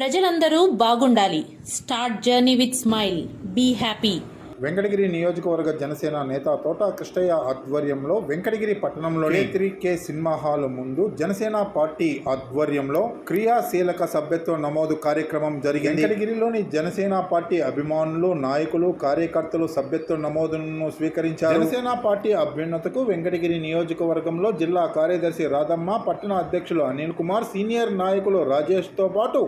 ప్రజలందరూ బాగుండాలి. Start journey with smile. Be happy. Venkatagiri నియోజకవర్గ జనసేన నేత తోట కృష్ణయ్య ఆధ్వర్యంలో వెంకటగిరి పట్టణంలోని త్రీ కే సినిమా హాల్ ముందు జనసేన పార్టీ ఆధ్వర్యంలో క్రియాశీలక సభ్యత్వ నమోదు కార్యక్రమం జరిగింది. వెంకటగిరిలోని జనసేన పార్టీ అభిమానులు నాయకులు కార్యకర్తలు సభ్యత్వ నమోదును స్వీకరించారు. జనసేన పార్టీ అభ్యున్నతకు వెంకటగిరి నియోజకవర్గంలో జిల్లా కార్యదర్శి రాధమ్మ పట్టణ అధ్యక్షులు అనిల్ కుమార్ సీనియర్ నాయకులు రాజేష్తో పాటు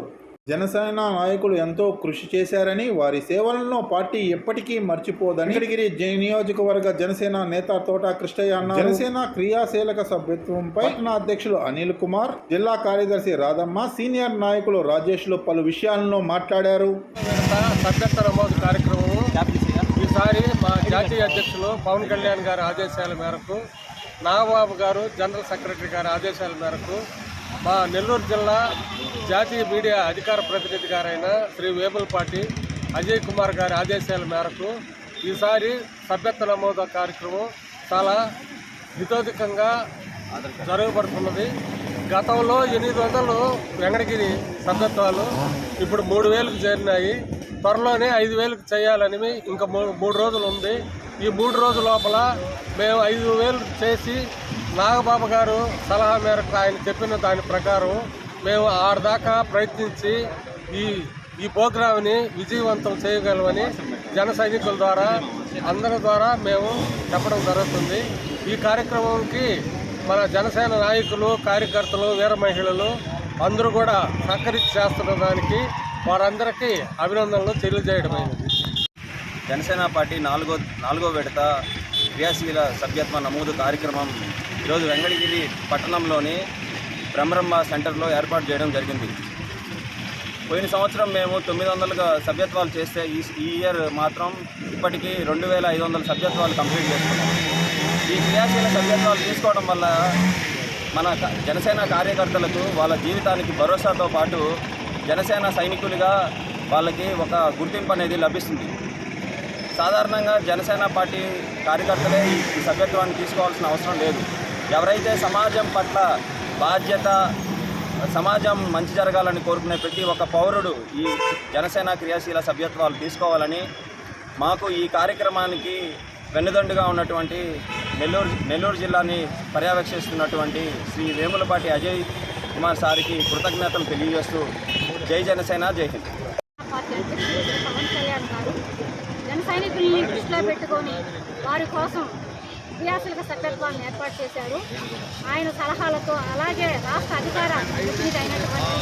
జనసేన నాయకులు ఎంతో కృషి చేశారని వారి సేవలను పార్టీ ఎప్పటికీ మర్చిపోదని వెంకటగిరి నియోజకవర్గ జనసేన నేత తోట కృష్ణయ్య అన్నారు. జనసేన క్రియాశీలక సభ్యత్వంపై పట్టణ అధ్యక్షులు అనిల్ కుమార్ జిల్లా కార్యదర్శి రాధమ్మ సీనియర్ నాయకులు రాజేష్లు పలు విషయాలను మాట్లాడారు. కార్యక్రమము ఈసారి మా జాతీయ అధ్యక్షులు పవన్ కళ్యాణ్ గారి ఆదేశాల మేరకు నాగబాబు గారు జనరల్ సెక్రటరీ గారి ఆదేశాల మేరకు మా నెల్లూరు జిల్లా జాతీయ మీడియా అధికార ప్రతినిధి గారైన శ్రీ వేములపాటి అజయ్ కుమార్ గారి ఆదేశాల మేరకు ఈసారి సభ్యత్వ నమోదు కార్యక్రమం చాలా హితోధికంగా జరగబడుతున్నది. గతంలో ఎనిమిది వందలు వెంకటగిరి సభ్యత్వాలు ఇప్పుడు మూడు వేలకు చేరినాయి. త్వరలోనే ఐదు వేలకు చేయాలని ఇంకా మూడు రోజులు ఉంది. ఈ మూడు రోజుల లోపల మేము ఐదు వేలు చేసి నాగబాబు గారు సలహా మేరకు ఆయన చెప్పిన దాని ప్రకారం మేము ఆడదాకా ప్రయత్నించి ఈ ఈ ప్రోగ్రామ్ని విజయవంతం చేయగలమని జన సైనికుల ద్వారా అందరి ద్వారా మేము చెప్పడం జరుగుతుంది. ఈ కార్యక్రమంకి మన జనసేన నాయకులు కార్యకర్తలు వీర మహిళలు అందరూ కూడా సహకరించి చేస్తున్న దానికి వారందరికీ అభినందనలు తెలియజేయడమైనది జనసేన పార్టీ నాలుగో నాలుగో విడత క్రియాశీల సభ్యత్వ నమోదు కార్యక్రమం ఈరోజు వెంకటగిరి పట్టణంలోని బ్రహ్మరమ్మ సెంటర్లో ఏర్పాటు చేయడం జరిగింది. పోయిన సంవత్సరం మేము తొమ్మిది వందలుగా సభ్యత్వాలు చేస్తే ఈ ఈ ఇయర్ మాత్రం ఇప్పటికీ రెండు వేల ఐదు వందల సభ్యత్వాలు కంప్లీట్ చేసుకున్నాం. ఈ క్రియాశీల సభ్యత్వాలు తీసుకోవడం వల్ల మన జనసేన కార్యకర్తలకు వాళ్ళ జీవితానికి భరోసాతో పాటు జనసేన సైనికులుగా వాళ్ళకి ఒక గుర్తింపు అనేది లభిస్తుంది. సాధారణంగా జనసేన పార్టీ కార్యకర్తలే ఈ సభ్యత్వాన్ని తీసుకోవాల్సిన అవసరం లేదు. ఎవరైతే సమాజం పట్ల బాధ్యత సమాజం మంచి జరగాలని కోరుకునే ప్రతి ఒక్క పౌరుడు ఈ జనసేన క్రియాశీల సభ్యత్వాలు తీసుకోవాలని మాకు ఈ కార్యక్రమానికి వెన్నుదండుగా ఉన్నటువంటి నెల్లూరు నెల్లూరు జిల్లాని పర్యవేక్షిస్తున్నటువంటి శ్రీ వేములపాటి అజయ్ కుమార్ సార్కి కృతజ్ఞతలు తెలియజేస్తూ జై జనసేన జై హింద్. జన సైనికుల్ని దృష్టిలో పెట్టుకొని వారి కోసం క్రియాశీలక సభ్యత్వాన్ని ఏర్పాటు చేశారు. ఆయన సలహాలతో అలాగే రాష్ట్ర అధికార ప్రతినిధి అయినటువంటి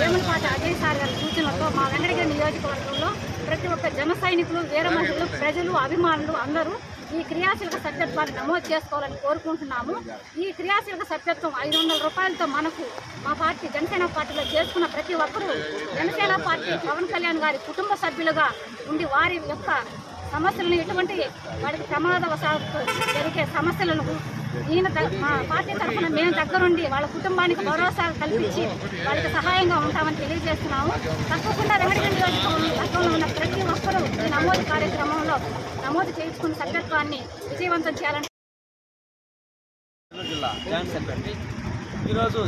వేములపాటి అజయ్ సార్ గారి సూచనలతో మా వెంకటగిరి నియోజకవర్గంలో ప్రతి ఒక్క జన సైనికులు వీరమహిళలు ప్రజలు అభిమానులు అందరూ ఈ క్రియాశీలక సభ్యత్వాన్ని నమోదు చేసుకోవాలని కోరుకుంటున్నాము. ఈ క్రియాశీలక సభ్యత్వం ఐదు వందల రూపాయలతో మనకు మా పార్టీ జనసేన పార్టీలో చేసుకున్న ప్రతి ఒక్కరూ జనసేన పార్టీ పవన్ కళ్యాణ్ గారి కుటుంబ సభ్యులుగా ఉండి వారి యొక్క సమస్యలను ఎటువంటి వాడికి ప్రమాదవశాత్తు జరిగే సమస్యలను ఈయన మా పార్టీ తరఫున మేము దగ్గరుండి వాళ్ళ కుటుంబానికి భరోసా కల్పించి వాళ్ళకి సహాయంగా ఉంటామని తెలియజేస్తున్నాము. తప్పకుండా వెంకటగిరి నియోజకవర్గంలో ఉన్న ప్రతి ఒక్కరూ ఈ నమోదు కార్యక్రమంలో నమోదు చేయించుకున్న సభ్యత్వాన్ని విజయవంతం చేయాలని ఈరోజు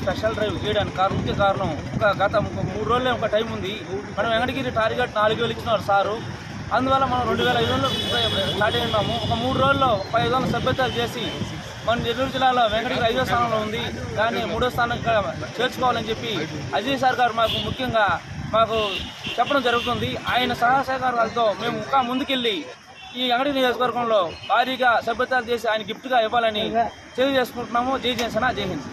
స్పెషల్ డ్రైవ్ చేయడానికి కారణం ముఖ్య కారణం ఒక గత ఒక మూడు రోజులే ఒక టైం ఉంది. మనం వెంకటగిరి టార్గెట్ నాలుగు వేలు ఇచ్చినారు సారు. అందువల్ల మనం రెండు వేల ఐదు వందలు స్టార్ట్ అయి ఉన్నాము ఒక మూడు రోజుల్లో ఒక ఐదు వందల సభ్యతలు చేసి మన నెల్లూరు జిల్లాలో వెంకటగిరి ఐదో స్థానంలో ఉంది. దాన్ని మూడో స్థానం చేర్చుకోవాలని చెప్పి అజయ్ సార్ గారు మాకు ముఖ్యంగా మాకు చెప్పడం జరుగుతుంది. ఆయన సహాయ సహకారాలతో మేము ఇంకా ముందుకెళ్ళి ఈ అంగడి నియోజకవర్గంలో భారీగా సభ్యతలు చేసి ఆయన గిఫ్ట్గా ఇవ్వాలని తెలియజేసుకుంటున్నాము. జై జనసేన జై హింద్.